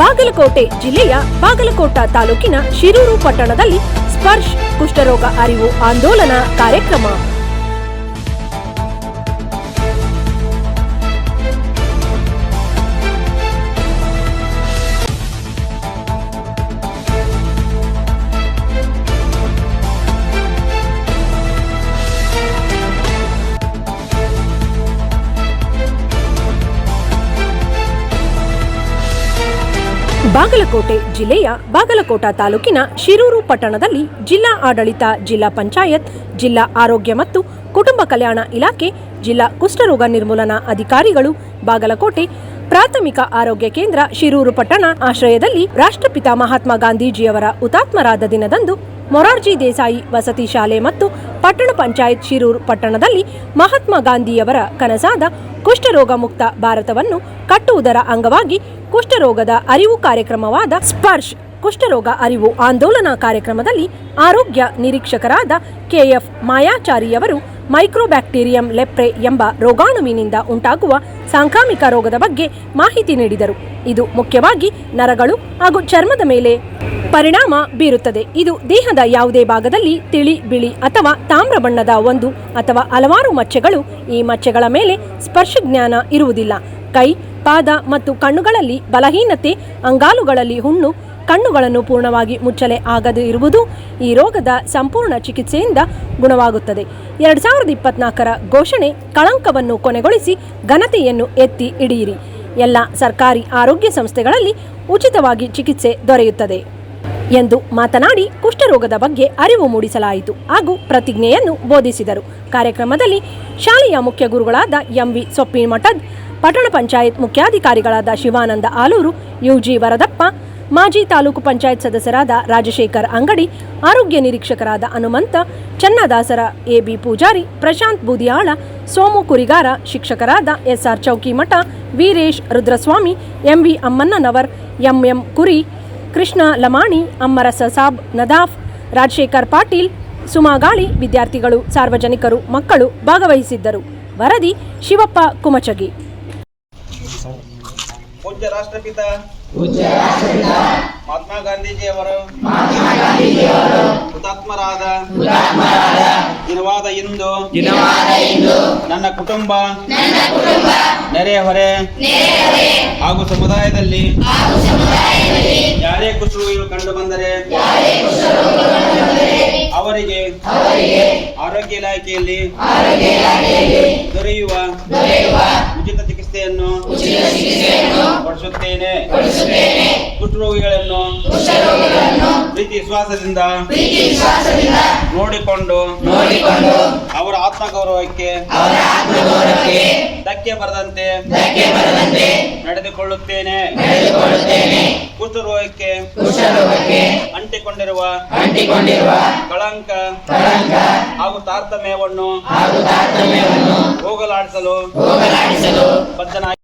ಬಾಗಲಕೋಟೆ ಜಿಲ್ಲೆಯ ಬಾಗಲಕೋಟ ತಾಲೂಕಿನ ಶಿರೂರು ಪಟ್ಟಣದಲ್ಲಿ ಸ್ಪರ್ಶ್ ಕುಷ್ಠರೋಗ ಅರಿವು ಆಂದೋಲನ ಕಾರ್ಯಕ್ರಮ. ಬಾಗಲಕೋಟೆ ಜಿಲ್ಲೆಯ ಬಾಗಲಕೋಟ ತಾಲೂಕಿನ ಶಿರೂರು ಪಟ್ಟಣದಲ್ಲಿ ಜಿಲ್ಲಾ ಆಡಳಿತ, ಜಿಲ್ಲಾ ಪಂಚಾಯತ್, ಜಿಲ್ಲಾ ಆರೋಗ್ಯ ಮತ್ತು ಕುಟುಂಬ ಕಲ್ಯಾಣ ಇಲಾಖೆ, ಜಿಲ್ಲಾ ಕುಷ್ಠರೋಗ ನಿರ್ಮೂಲನಾ ಅಧಿಕಾರಿಗಳು, ಬಾಗಲಕೋಟೆ ಪ್ರಾಥಮಿಕ ಆರೋಗ್ಯ ಕೇಂದ್ರ ಶಿರೂರು ಪಟ್ಟಣ ಆಶ್ರಯದಲ್ಲಿ ರಾಷ್ಟ್ರಪಿತ ಮಹಾತ್ಮ ಗಾಂಧೀಜಿಯವರ ಹುತಾತ್ಮರಾದ ದಿನದಂದು ಮೊರಾರ್ಜಿ ದೇಸಾಯಿ ವಸತಿ ಶಾಲೆ ಮತ್ತು ಪಟ್ಟಣ ಪಂಚಾಯತ್ ಶಿರೂರು ಪಟ್ಟಣದಲ್ಲಿ ಮಹಾತ್ಮ ಗಾಂಧಿಯವರ ಕನಸಾದ ಕುಷ್ಠರೋಗ ಮುಕ್ತ ಭಾರತವನ್ನು ಕಟ್ಟುವುದರ ಅಂಗವಾಗಿ ಕುಷ್ಠರೋಗದ ಅರಿವು ಕಾರ್ಯಕ್ರಮವಾದ ಸ್ಪರ್ಶ್, ಕುಷ್ಠರೋಗ ಅರಿವು ಆಂದೋಲನ ಕಾರ್ಯಕ್ರಮದಲ್ಲಿ ಆರೋಗ್ಯ ನಿರೀಕ್ಷಕರಾದ ಕೆಎಫ್ ಮಾಯಾಚಾರಿಯವರು ಮೈಕ್ರೋಬ್ಯಾಕ್ಟೀರಿಯಂ ಲೆಪ್ರೆ ಎಂಬ ರೋಗಾಣುವಿನಿಂದ ಉಂಟಾಗುವ ಸಾಂಕ್ರಾಮಿಕ ರೋಗದ ಬಗ್ಗೆ ಮಾಹಿತಿ ನೀಡಿದರು. ಇದು ಮುಖ್ಯವಾಗಿ ನರಗಳು ಹಾಗೂ ಚರ್ಮದ ಮೇಲೆ ಪರಿಣಾಮ ಬೀರುತ್ತದೆ. ಇದು ದೇಹದ ಯಾವುದೇ ಭಾಗದಲ್ಲಿ ತಿಳಿ, ಬಿಳಿ ಅಥವಾ ತಾಮ್ರ ಬಣ್ಣದ ಒಂದು ಅಥವಾ ಹಲವಾರು ಮಚ್ಚೆಗಳು ಈ ಮಚ್ಚೆಗಳ ಮೇಲೆ ಸ್ಪರ್ಶ ಜ್ಞಾನ ಇರುವುದಿಲ್ಲ. ಕೈ, ಪಾದ ಮತ್ತು ಕಣ್ಣುಗಳಲ್ಲಿ ಬಲಹೀನತೆ, ಅಂಗಾಲುಗಳಲ್ಲಿ ಹುಣ್ಣು, ಕಣ್ಣುಗಳನ್ನು ಪೂರ್ಣವಾಗಿ ಮುಚ್ಚಲೆ ಆಗದೇ ಇರುವುದು ಈ ರೋಗದ ಸಂಪೂರ್ಣ ಚಿಕಿತ್ಸೆಯಿಂದ ಗುಣವಾಗುತ್ತದೆ. ಎರಡು ಸಾವಿರದ ಇಪ್ಪತ್ನಾಲ್ಕರ ಘೋಷಣೆ ಕಳಂಕವನ್ನು ಕೊನೆಗೊಳಿಸಿ ಘನತೆಯನ್ನು ಎತ್ತಿ ಹಿಡಿಯಿರಿ. ಎಲ್ಲ ಸರ್ಕಾರಿ ಆರೋಗ್ಯ ಸಂಸ್ಥೆಗಳಲ್ಲಿ ಉಚಿತವಾಗಿ ಚಿಕಿತ್ಸೆ ದೊರೆಯುತ್ತದೆ. ಎಂದು ಮಾತನಾಡಿ ಕುಷ್ಠರೋಗದ ಬಗ್ಗೆ ಅರಿವು ಮೂಡಿಸಲಾಯಿತು ಹಾಗೂ ಪ್ರತಿಜ್ಞೆಯನ್ನು ಬೋಧಿಸಿದರು. ಕಾರ್ಯಕ್ರಮದಲ್ಲಿ ಶಾಲೆಯ ಮುಖ್ಯ ಗುರುಗಳಾದ ಎಂವಿ ಸೊಪ್ಪಿಮಠದ್ ಪಟ್ಟಣ ಪಂಚಾಯತ್ ಮುಖ್ಯಾಧಿಕಾರಿಗಳಾದ ಶಿವಾನಂದ ಆಲೂರು, ಯುಜಿ ವರದಪ್ಪ, ಮಾಜಿ ತಾಲೂಕು ಪಂಚಾಯತ್ ಸದಸ್ಯರಾದ ರಾಜಶೇಖರ್ ಅಂಗಡಿ, ಆರೋಗ್ಯ ನಿರೀಕ್ಷಕರಾದ ಹನುಮಂತ, ಚನ್ನದಾಸರ ಎಬಿ ಪೂಜಾರಿ, ಪ್ರಶಾಂತ್ ಬೂದಿಯಾಳ, ಸೋಮು ಕುರಿಗಾರ, ಶಿಕ್ಷಕರಾದ S R Choukimath Veeresh Rudraswamy, MV Ammannanavar MM Kuri Krishna Lamani ಅಮ್ಮರ ಸಸಾಬ್ Nadaf, Rajashekhar Patil ಸುಮಾಗಾಳಿ ವಿದ್ಯಾರ್ಥಿಗಳು, ಸಾರ್ವಜನಿಕರು, ಮಕ್ಕಳು ಭಾಗವಹಿಸಿದ್ದರು. ವರದಿ ಶಿವಪ್ಪ ಕುಮಚಗಿ. ರಾಷ್ಟ್ರಪಿತ ಮಹಾತ್ಮ ಗಾಂಧೀಜಿಯವರು ಹುತಾತ್ಮರಾದ ದಿನವಾದ ಇಂದು ನನ್ನ ಕುಟುಂಬ ನೆರೆಹೊರೆ ಹಾಗೂ ಸಮುದಾಯದಲ್ಲಿ ಯಾರೇ ಕುಷ್ಠರೋಗಿಗಳು ಕಂಡು ಬಂದರೆ ಅವರಿಗೆ ಆರೋಗ್ಯ ಇಲಾಖೆಯಲ್ಲಿ ದೊರೆಯುವ ಕೊಡಿಸುತ್ತೇನೆ ಕುಷ್ಠರೋಗಿಗಳನ್ನು ಪ್ರೀತಿ ವಿಶ್ವಾಸದಿಂದ ನೋಡಿಕೊಂಡು ನೋಡಿಕೊಂಡು ಅವರ ಆತ್ಮಗೌರವಕ್ಕೆ ಧಕ್ಕೆ ಬರದಂತೆ ನಡೆದುಕೊಳ್ಳುತ್ತೇನೆ. ಕುಷ್ಠರೋಗಕ್ಕೆ ಅಂಟಿಕೊಂಡಿರುವ ಅಂಟಿಕೊಂಡಿರುವ ಕಳಂಕ ಹಾಗೂ ತಾರತಮ್ಯವನ್ನು ಹೋಗಲಾಡಿಸಲು ಬದ್ಧನಾಗಿ